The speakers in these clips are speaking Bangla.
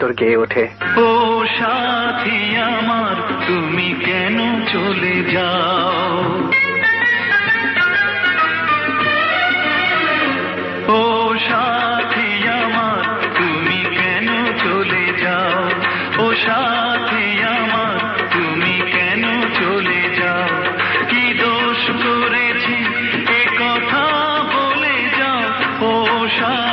তোর গেয়ে ওঠে। ও সাথী আমার, তুমি কেন চলে যাও? ও সাথী আমার, তুমি কেন চলে যাও? ও সাথী আমার, তুমি কেন চলে যাও? কি দোষ করেছি? এ কথা বলে যাও। ও সাথী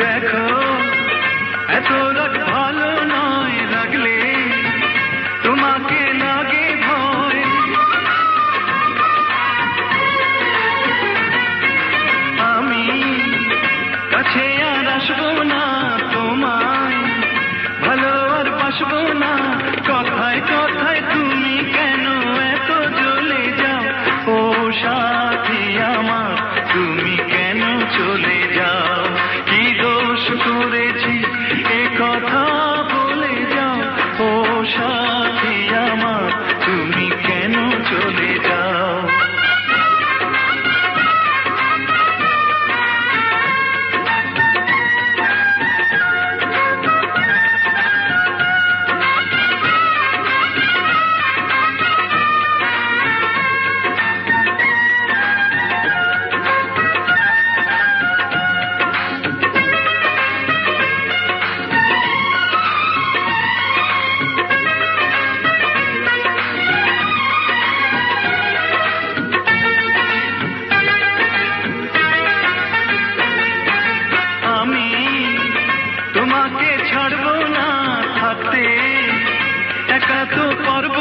দেখো এত রাগ ভালো তোমাকে ছাড়বো না থাকতে একা তো পারব